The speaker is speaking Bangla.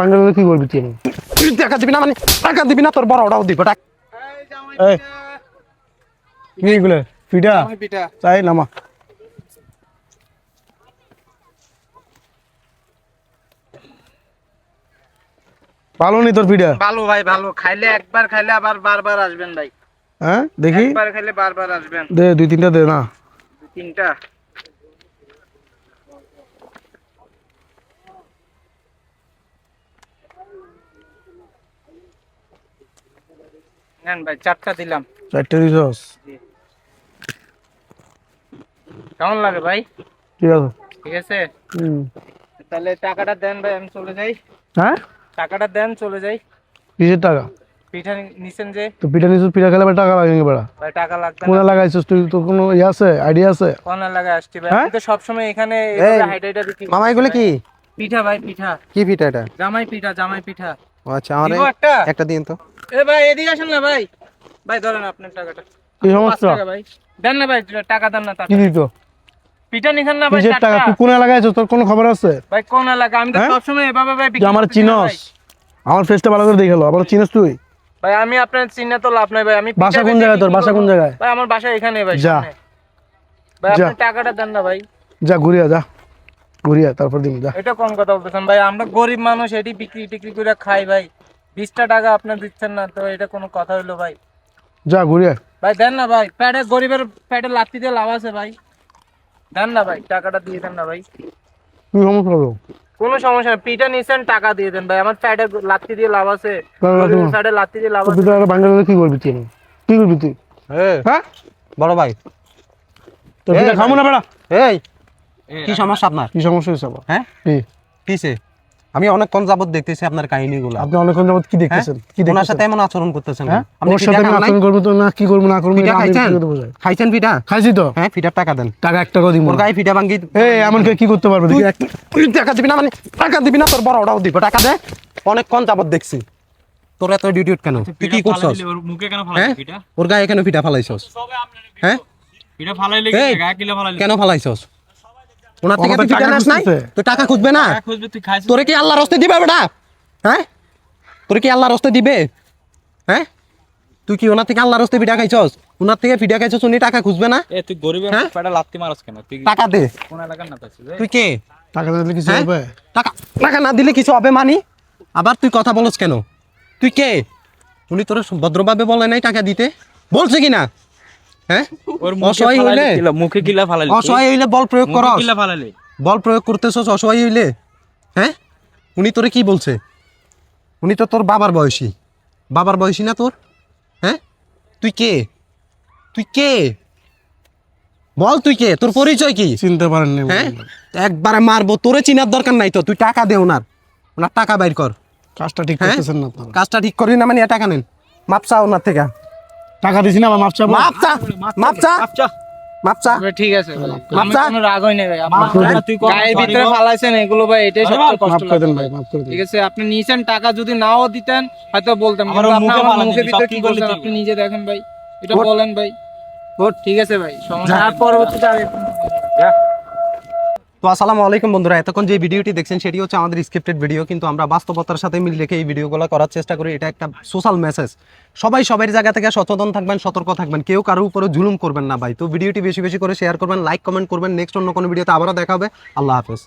বাংলাদেশে কি করবি তুই তুই টাকা দিবি না মানে টাকা দিবি না তোর বড় ওটাও দিব টাকা কি এগুলো? পিঠা? পিঠা। চাই নামা। ভালো নি তোর পিঠা? ভালো ভাই ভালো। খাইলে একবার খাইলে আবার বারবার আসবেন ভাই। হ্যাঁ দেখি। একবার খাইলে বারবার আসবেন। দে দুই তিনটা দে না। তিনটা। নেন ভাই চারটা দিলাম। চারটে দিছস কেমন লাগে ভাই? ঠিক আছে। ঠিক আছে? হুম। তাহলে টাকাটা দেন ভাই আমি চলে যাই। হ্যাঁ? টাকাটা দেন চলে যাই। কিসের টাকা? পিঠা নিছেন যে? তো পিঠা নিছিস পিঠা খেলে টাকা ভাই টাকা লাগবে কোনে লাগাইছিস তুই? তোর কোনো ইয়ে আছে? আইডিয়া আছে? কোন এলাকায় আসছি ভাই? হ্যাঁ? আমি তো সবসময় এখানে এই, হাইট হাইটা বিক্রি করি। মামা এগুলো কি? পিঠা ভাই পিঠা। কি পিঠা এটা? জামাই পিঠা জামাই পিঠা। ও আচ্ছা আমার একটা? একটা দিন তো। এ ভাই এদিকে আসেন না ভাই। ভাই ধরেন আপনার টাকাটা। কি সমস্যা? ভাই। দেন না ভাই টাকা দেন না তার কি দিত পিঠা নিছেন না ভাই টাকা? চারটা তুই কোনে লাগাইছিস তোর কোনো খবর আছে? ভাই কোন এলাকা আমি তো হ্যাঁ? সবসময় এভাবে ভাই আমার চিনস। আমার ফেসটা ভালো করে দেখে লো। আবার চিনস তুই? ভাই আমি আপনার তো লাভ নাই ভাই। আমি বাসা কোন জায়গায় তোর? বাসা কোন জায়গায়? ভাই আমার বাসা এখানে ভাই যা। ভাই আপনি টাকাটা দেন না ভাই। যা ঘুরিয়া যা। ঘুরিয়া তারপর দিন যা। এটা কোন কথা বলতেছেন? ভাই আমরা গরিব মানুষ এটি বিক্রি টিক্রি করে খাই ভাই। বিশটা টাকা আপনার দিচ্ছেন না তো এটা কোনো কথা হইল ভাই। যা ঘুরিয়া ভাই দেন না ভাই প্যাডে গরিবের প্যাডে লাত্তি দিয়ে লাভ আছে ভাই। দেন না ভাই টাকাটা দিয়ে দেন না ভাই। তুই সমস্যা হলো? কোনো সমস্যা নেই পিঠা নিছেন টাকা দিয়ে দেন ভাই। আমার প্যাডে লাত্তি দিয়ে লাভ আছে প্যাডে লাত্তি দিয়ে লাভ আছে। পিঠা বাংলাদেশে কি করবি তুই? কি করবি তুই? হ্যাঁ? বড় ভাই। পিঠা খাব না বেড়া? এই কি সমস্যা আপনার? কি সমস্যা হয়েছে আবার? হ্যাঁ? কি? কিসে? আমি অনেকক্ষণ যাবত দেখতেছি আপনার কাহিনীগুলো। আপনি অনেকক্ষণ যাবত কি দেখতেছেন? কি ওনার সাথে এমন আচরণ করতেছেন। হ্যাঁ? আপনি ওর সাথে? আচরণ করব তো না কি করব না করব পিঠা খাইছেন? কি পিঠা খাইছি তো। হ্যাঁ পিঠার টাকা দেন। টাকা এক টাকা দিব ওর গায়ে পিঠা ভাঙ্গি এই এমন কে কি করতে পারবে? তুই টাকা দিবি না মানে টাকা দিবি না তোর বড় ওটাও দিব। টাকা দে। অনেকক্ষণ যাবত দেখছি। তোর এত ডিউটি কেন? তুই কি করছস? মুখে কেন হ্যাঁ? ফালাই পিঠা ওর গায়ে কেন ফিটা ফালাইছস? হ্যাঁ? পিঠা ফালাইলে এই, গা কিলা ফালাইলে? কেন ফালাইছস? ওনার থেকে তুই টাকা নাই। তুই টাকা খুঁজবে না? খুঁজবে তুই খাইছিস। তোরে কি আল্লাহ রস্তে দিবে বেটা? হ্যাঁ? তোরে কি আল্লাহ রস্তে দিবে? হ্যাঁ? তুই কি ওনার থেকে আল্লাহ রস্তে পিঠা খাইছস? ওনার থেকে পিঠা খাইছস উনি টাকা খুঁজবে না? এ তুই গরিবের হ্যাঁ? পেটা লাত্তি মারস কেন? তুই টাকা দে। কোন এলাকার না তুই কে? টাকা দিলে কিছু হ্যাঁ? হবে? টাকা টাকা না দিলে কিছু হবে মানি? আবার তুই কথা বলস কেন? তুই কে? উনি তোর ভদ্রভাবে বলে নাই টাকা দিতে? বলছে কি না হ্যাঁ? অসহায় হইলে? মুখে কিলা ফালাইলে অসহায় হইলে বল প্রয়োগ মুখে কিলা ফালাইলে বল প্রয়োগ করতেছস অসহায় হইলে? হ্যাঁ? উনি তোরে কি বলছে? উনি তো তোর বাবার বয়সী। বাবার বয়সী না তোর? হ্যাঁ? তুই কে? তুই কে? বল তুই কে? তোর পরিচয় কি? চিনতে পারেন হ্যাঁ? একবারে মারবো তোরে চিনার দরকার নাই তো তুই টাকা দে ওনার। ওনার টাকা বাইর কর। কাজটা ঠিক হ্যাঁ? করতেছেন না কাজটা ঠিক করি না মানে টাকা নেন। মাপচা ওনার থেকে। টাকা দিছি না মাপচা মাপচা? আচ্ছা মাপচা? ভাই, ঠিক আছে মাপচা? কোনো রাগ হই না ভাই। আপনার তুই কর, গায়ের ভিতরে। ফালাইছেন এগুলো ভাই এটাই সবচেয়ে কষ্ট মাফ করে দেন ভাই মাফ করে দেন। ঠিক আছে আপনি নিয়েছেন টাকা যদি নাও দিতেন হয়তো বলতাম আমার কিন্তু আপনি মুখে আমার ভিতরে কি তুই? আপনি নিজে দেখেন ভাই। এটা বলেন ভাই। ও ঠিক আছে ভাই সমস্যা পরবর্তীতে তো আসসালামু আলাইকুম বন্ধুরা, এতক্ষণ যে ভিডিওটি দেখছেন সেটি হচ্ছে আমাদের স্ক্রিপ্টেড ভিডিও কিন্তু আমরা বাস্তবতার সাথে মিল রেখে এই ভিডিওগুলো করার চেষ্টা করি। এটা একটা সোশ্যাল মেসেজ সবাই সবাই জায়গা থেকে সচেতন থাকবেন, সতর্ক থাকবেন, কেউ কারোর উপরে জুলুম করবেন না ভাই। তো ভিডিওটি বেশি বেশি করে শেয়ার করবেন লাইক কমেন্ট করবেন। নেক্সট অন্য কোনো ভিডিওতে আবারও দেখাবে আল্লাহ হাফেজ।